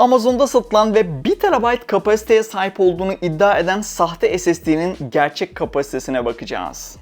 Amazon'da satılan ve 1 TB kapasiteye sahip olduğunu iddia eden sahte SSD'nin gerçek kapasitesine bakacağız.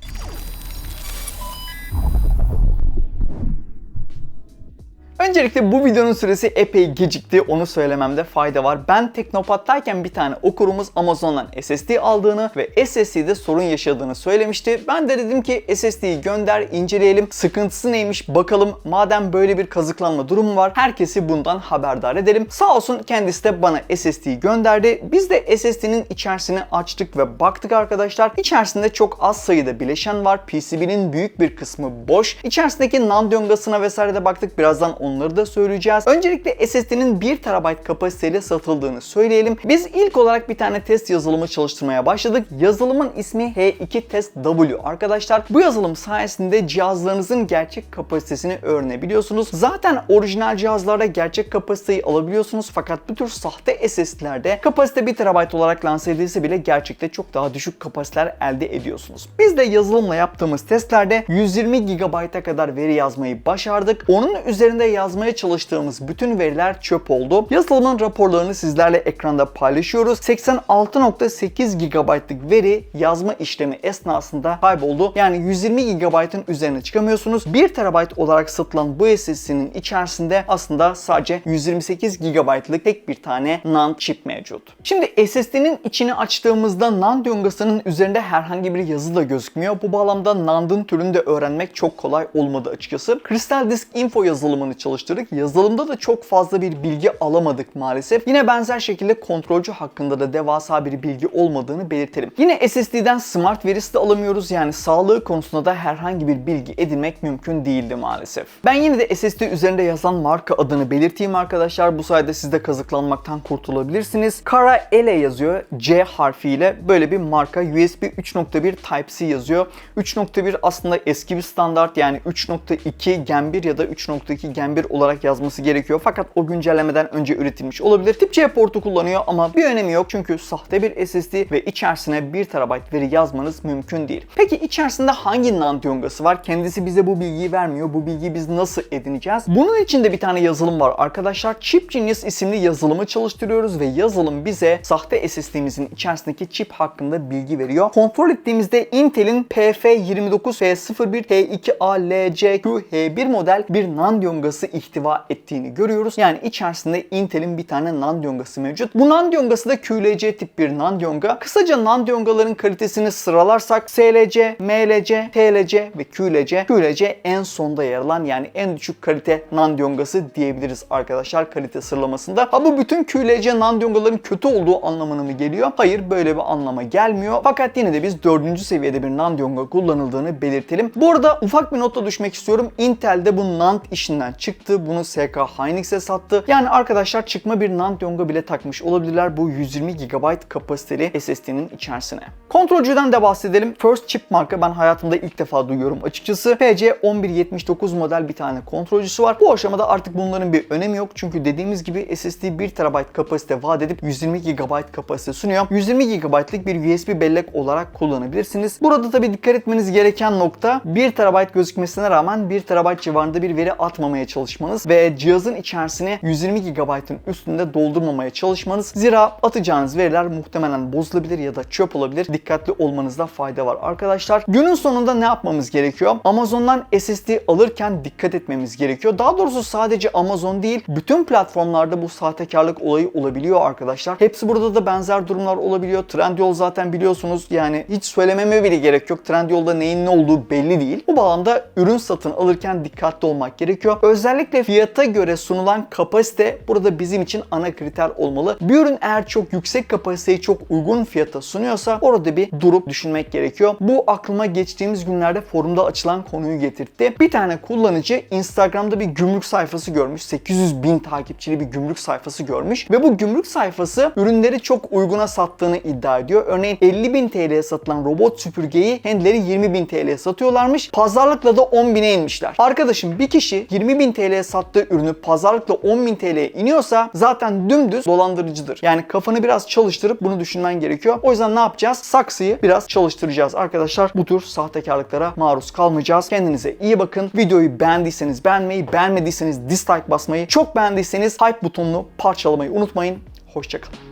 Öncelikle bu videonun süresi epey gecikti. Onu söylememde fayda var. Ben Teknopat'tayken bir tane okurumuz Amazon'dan SSD aldığını ve SSD'de sorun yaşadığını söylemişti. Ben de dedim ki SSD'yi gönder, inceleyelim. Sıkıntısı neymiş bakalım. Madem böyle bir kazıklanma durumu var, herkesi bundan haberdar edelim. Sağ olsun kendisi de bana SSD'yi gönderdi. Biz de SSD'nin içerisini açtık ve baktık arkadaşlar. İçerisinde çok az sayıda bileşen var. PCB'nin büyük bir kısmı boş. İçerisindeki NAND yongasına vesaire de baktık. Birazdan onları da söyleyeceğiz. Öncelikle SSD'nin 1 TB kapasiteyle satıldığını söyleyelim. Biz ilk olarak bir tane test yazılımı çalıştırmaya başladık. Yazılımın ismi H2 Test W arkadaşlar. Bu yazılım sayesinde cihazlarınızın gerçek kapasitesini öğrenebiliyorsunuz. Zaten orijinal cihazlarda gerçek kapasiteyi alabiliyorsunuz fakat bu tür sahte SSD'lerde kapasite 1 TB olarak lanse edilse bile gerçekte çok daha düşük kapasiteler elde ediyorsunuz. Biz de yazılımla yaptığımız testlerde 120 GB'a kadar veri yazmayı başardık. Onun üzerinde yazmaya çalıştığımız bütün veriler çöp oldu. Yazılımın raporlarını sizlerle ekranda paylaşıyoruz. 86.8 GB'lık veri yazma işlemi esnasında kayboldu. Yani 120 GB'ın üzerine çıkamıyorsunuz. 1 TB olarak satılan bu SSD'nin içerisinde aslında sadece 128 GB'lık tek bir tane NAND chip mevcut. Şimdi SSD'nin içini açtığımızda NAND yongasının üzerinde herhangi bir yazı da gözükmüyor. Bu bağlamda NAND'ın türünü de öğrenmek çok kolay olmadı açıkçası. Crystal Disk Info yazılımını çalıştırdık. Yazılımda da çok fazla bir bilgi alamadık maalesef. Yine benzer şekilde kontrolcü hakkında da devasa bir bilgi olmadığını belirtelim. Yine SSD'den smart verisi de alamıyoruz. Yani sağlığı konusunda da herhangi bir bilgi edinmek mümkün değildi maalesef. Ben yine de SSD üzerinde yazan marka adını belirteyim arkadaşlar. Bu sayede siz de kazıklanmaktan kurtulabilirsiniz. Kara Ele yazıyor. C harfiyle böyle bir marka. USB 3.1 Type-C yazıyor. 3.1 aslında eski bir standart yani 3.2 Gen 1 ya da 3.2 Gen 1 olarak yazması gerekiyor. Fakat o güncellemeden önce üretilmiş olabilir. Tip C portu kullanıyor ama bir önemi yok çünkü sahte bir SSD ve içerisine 1 TB veri yazmanız mümkün değil. Peki içerisinde hangi NAND yongası var? Kendisi bize bu bilgiyi vermiyor. Bu bilgiyi biz nasıl edineceğiz? Bunun için de bir tane yazılım var arkadaşlar. Chip Genius isimli yazılımı çalıştırıyoruz ve yazılım bize sahte SSD'mizin içerisindeki çip hakkında bilgi veriyor. Kontrol ettiğimizde Intel'in PF29F01T2ALCQ-H1 model bir NAND yongası ihtiva ettiğini görüyoruz. Yani içerisinde Intel'in bir tane NAND yongası mevcut. Bu NAND yongası da QLC tip bir NAND yonga. Kısaca NAND yongaların kalitesini sıralarsak SLC, MLC, TLC ve QLC. QLC en sonda yer alan yani en düşük kalite NAND yongası diyebiliriz arkadaşlar kalite sıralamasında. Ha bu bütün QLC NAND yongaların kötü olduğu anlamına mı geliyor? Hayır böyle bir anlama gelmiyor. Fakat yine de biz dördüncü seviyede bir NAND yonga kullanıldığını belirtelim. Bu arada ufak bir notla düşmek istiyorum. Intel'de bu NAND işinden çıktı. Bunu SK Hynix'e sattı. Yani arkadaşlar çıkma bir NAND yonga bile takmış olabilirler bu 120 GB kapasiteli SSD'nin içerisine. Kontrolcüden de bahsedelim. First Chip marka ben hayatımda ilk defa duyuyorum açıkçası. PC1179 model bir tane kontrolcüsü var. Bu aşamada artık bunların bir önemi yok. Çünkü dediğimiz gibi SSD 1 TB kapasite vaat edip 120 GB kapasite sunuyor. 120 GB'lık bir USB bellek olarak kullanabilirsiniz. Burada tabii dikkat etmeniz gereken nokta 1 TB gözükmesine rağmen 1 TB civarında bir veri atmamaya çalışmanız ve cihazın içerisine 120 GB'ın üstünde doldurmamaya çalışmanız. Zira atacağınız veriler muhtemelen bozulabilir ya da çöp olabilir. Dikkatli olmanızda fayda var arkadaşlar. Günün sonunda ne yapmamız gerekiyor? Amazon'dan SSD alırken dikkat etmemiz gerekiyor. Daha doğrusu sadece Amazon değil, bütün platformlarda bu sahtekarlık olayı olabiliyor arkadaşlar. Hepsi burada da benzer durumlar olabiliyor. Trendyol zaten biliyorsunuz yani hiç söylememe bile gerek yok. Trendyol'da neyin ne olduğu belli değil. Bu bağlamda ürün satın alırken dikkatli olmak gerekiyor. Özellikle fiyata göre sunulan kapasite burada bizim için ana kriter olmalı. Bir ürün eğer çok yüksek kapasiteyi çok uygun fiyata sunuyorsa orada bir durup düşünmek gerekiyor. Bu aklıma geçtiğimiz günlerde forumda açılan konuyu getirtti. Bir tane kullanıcı Instagram'da bir gümrük sayfası görmüş. 800 bin takipçili bir gümrük sayfası görmüş ve bu gümrük sayfası ürünleri çok uyguna sattığını iddia ediyor. Örneğin 50 bin TL'ye satılan robot süpürgeyi kendileri 20 bin TL'ye satıyorlarmış. Pazarlıkla da 10 bine inmişler. Arkadaşım bir kişi 20 bin TL'ye sattığı ürünü pazarlıkla 10.000 TL'ye iniyorsa zaten dümdüz dolandırıcıdır. Yani kafanı biraz çalıştırıp bunu düşünmen gerekiyor. O yüzden ne yapacağız? Saksıyı biraz çalıştıracağız arkadaşlar. Bu tür sahtekarlıklara maruz kalmayacağız. Kendinize iyi bakın. Videoyu beğendiyseniz beğenmeyi, beğenmediyseniz dislike basmayı, çok beğendiyseniz hype butonunu parçalamayı unutmayın. Hoşçakalın.